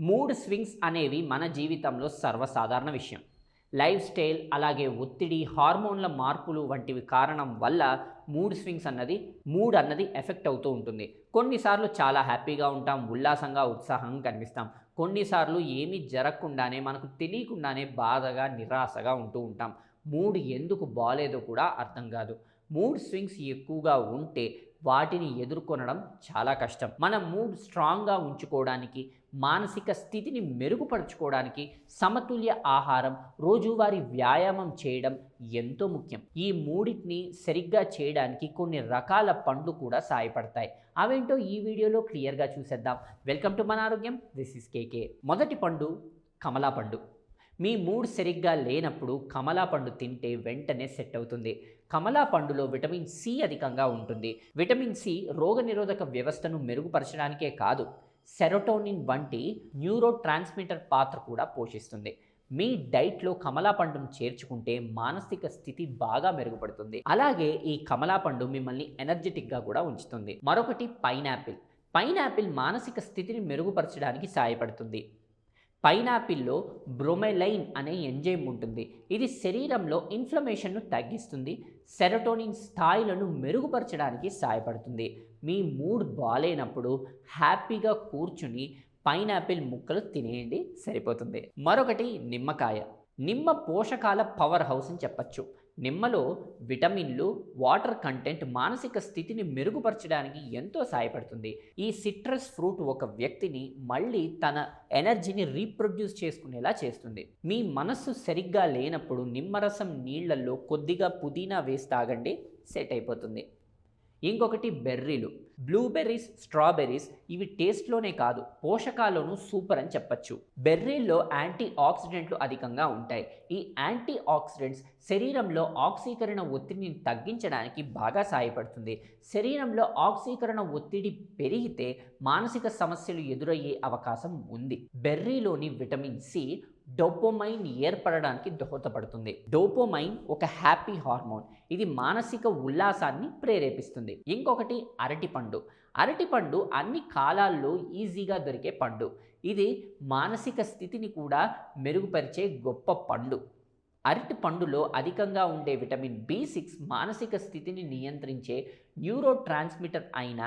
Mood swings అనేవి మన జీవితంలో సర్వసాధారణ విషయం. లైఫ్ స్టైల్ అలాగే ఒత్తిడి హార్మోన్ల మార్పులు వంటివి కారణం వల్ల మూడ్ స్వింగ్స్ అన్నది మూడ్ అన్నది ఎఫెక్ట్ అవుతూ ఉంటుంది. కొన్నిసార్లు చాలా హ్యాపీగా ఉంటాం ఉల్లాసంగా ఉత్సాహంగా కనిపిస్తాం. కొన్నిసార్లు ఏమీ జరగకుండానే మనకు తెలియకుండానే బాధగా నిరాశగా ఉంటూ ఉంటాం. మూడ్ ఎందుకు బాగాలేదో కూడా అర్థం కాదు. మూడ్ స్వింగ్స్ ఎక్కువగా ఉంటే వాటిని ఎదుర్కొనడం చాలా కష్టం. మన మూడ్ స్ట్రాంగ్గా ఉంచుకోవడానికి మానసిక స్థితిని మెరుగుపరచుకోవడానికి సమతుల్య ఆహారం రోజువారీ వ్యాయామం చేయడం ఎంతో ముఖ్యం. ఈ మూడింటిని సరిగ్గా చేయడానికి కొన్ని రకాల పండ్లు కూడా సహాయపడతాయి. అవేంటో ఈ వీడియోలో క్లియర్గా చూసేద్దాం. వెల్కమ్ టు మన ఆరోగ్యం. This is KK. మొదటి పండు కమలా పండు. మీ మూడ్ సరిగ్గా లేనప్పుడు కమలా పండు తింటే వెంటనే సెట్ అవుతుంది. కమలా పండులో విటమిన్ సి అధికంగా ఉంటుంది. విటమిన్ సి రోగనిరోధక వ్యవస్థను మెరుగుపరచడానికే కాదు సెరోటోనిన్ వంటి న్యూరో ట్రాన్స్మిటర్ పాత్ర కూడా పోషిస్తుంది. మీ డైట్లో కమలా పండును చేర్చుకుంటే మానసిక స్థితి బాగా మెరుగుపడుతుంది. అలాగే ఈ కమలా పండు మిమ్మల్ని ఎనర్జెటిక్గా కూడా ఉంచుతుంది. మరొకటి పైనాపిల్. పైనాపిల్ మానసిక స్థితిని మెరుగుపరచడానికి సహాయపడుతుంది. పైనాపిల్లో బ్రోమెలైన్ అనే ఎంజైమ్ ఉంటుంది. ఇది శరీరంలో ఇన్ఫ్లమేషన్ను తగ్గిస్తుంది. సెరటోనిన్ స్థాయిలను మెరుగుపరచడానికి సహాయపడుతుంది. మీ మూడ్ బాగాలేనప్పుడు హ్యాపీగా కూర్చుని పైనాపిల్ ముక్కలు తినేయండి సరిపోతుంది. మరొకటి నిమ్మకాయ. నిమ్మ పోషకాల పవర్ హౌస్ అని చెప్పచ్చు. నిమ్మలో విటమిన్లు వాటర్ కంటెంట్ మానసిక స్థితిని మెరుగుపరచడానికి ఎంతో సహాయపడుతుంది. ఈ సిట్రస్ ఫ్రూట్ ఒక వ్యక్తిని మళ్ళీ తన ఎనర్జీని రీప్రొడ్యూస్ చేసుకునేలా చేస్తుంది. మీ మనస్సు సరిగ్గా లేనప్పుడు నిమ్మరసం నీళ్ళలో కొద్దిగా పుదీనా వేసి తాగండి సెట్ అయిపోతుంది. ఇంకొకటి బెర్రీలు. బ్లూబెర్రీస్ స్ట్రాబెర్రీస్ ఇవి టేస్ట్లోనే కాదు పోషకాల్లోనూ సూపర్ అని చెప్పచ్చు. బెర్రీల్లో యాంటీ ఆక్సిడెంట్లు అధికంగా ఉంటాయి. ఈ యాంటీ ఆక్సిడెంట్స్ శరీరంలో ఆక్సీకరణ ఒత్తిడిని తగ్గించడానికి బాగా సహాయపడుతుంది. శరీరంలో ఆక్సీకరణ ఒత్తిడి పెరిగితే మానసిక సమస్యలు ఎదురయ్యే అవకాశం ఉంది. బెర్రీలోని విటమిన్ సి డోపోమైన్ ఏర్పడడానికి దోహదపడుతుంది. డోపోమైన్ ఒక హ్యాపీ హార్మోన్. ఇది మానసిక ఉల్లాసాన్ని ప్రేరేపిస్తుంది. ఇంకొకటి అరటిపండు అరటిపండు అన్ని కాలాల్లో ఈజీగా దొరికే పండు. ఇది మానసిక స్థితిని కూడా మెరుగుపరిచే గొప్ప పండు. అరటి పండులో అధికంగా ఉండే విటమిన్ బి సిక్స్ మానసిక స్థితిని నియంత్రించే న్యూరో ట్రాన్స్మిటర్ అయిన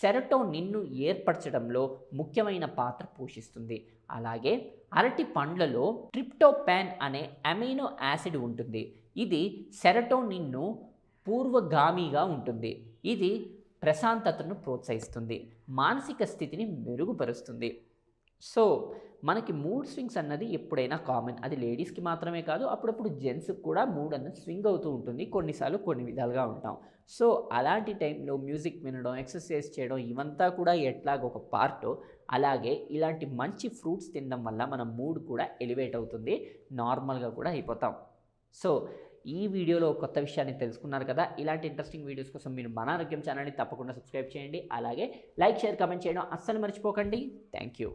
సెరటోనిన్ను ఏర్పరచడంలో ముఖ్యమైన పాత్ర పోషిస్తుంది. అలాగే అరటి పండ్లలో ట్రిప్టోపాన్ అనే అమైనో యాసిడ్ ఉంటుంది. ఇది సెరటోనిన్ను పూర్వగామిగా ఉంటుంది. ఇది ప్రశాంతతను ప్రోత్సహిస్తుంది. మానసిక స్థితిని మెరుగుపరుస్తుంది. సో మనకి మూడ్ స్వింగ్స్ అన్నది ఎప్పుడైనా కామన్. అది లేడీస్కి మాత్రమే కాదు అప్పుడప్పుడు జెంట్స్కి కూడా మూడ్ అన్నది స్వింగ్ అవుతూ ఉంటుంది. కొన్నిసార్లు కొన్ని విధాలుగా ఉంటాం. సో అలాంటి టైంలో మ్యూజిక్ వినడం ఎక్సర్సైజ్ చేయడం ఇవంతా కూడా ఎట్లాగ ఒక పార్ట్ అలాగే ఇలాంటి మంచి ఫ్రూట్స్ తినడం వల్ల మన మూడ్ కూడా ఎలివేట్ అవుతుంది. నార్మల్గా కూడా అయిపోతాం. సో ఈ వీడియోలో కొత్త విషయాన్ని తెలుసుకున్నారు కదా. ఇలాంటి ఇంట్రెస్టింగ్ వీడియోస్ కోసం మీరు మన ఆరోగ్యం ఛానల్ని తప్పకుండా సబ్స్క్రైబ్ చేయండి. అలాగే లైక్ షేర్ కమెంట్ చేయడం అస్సలు మర్చిపోకండి. Thank you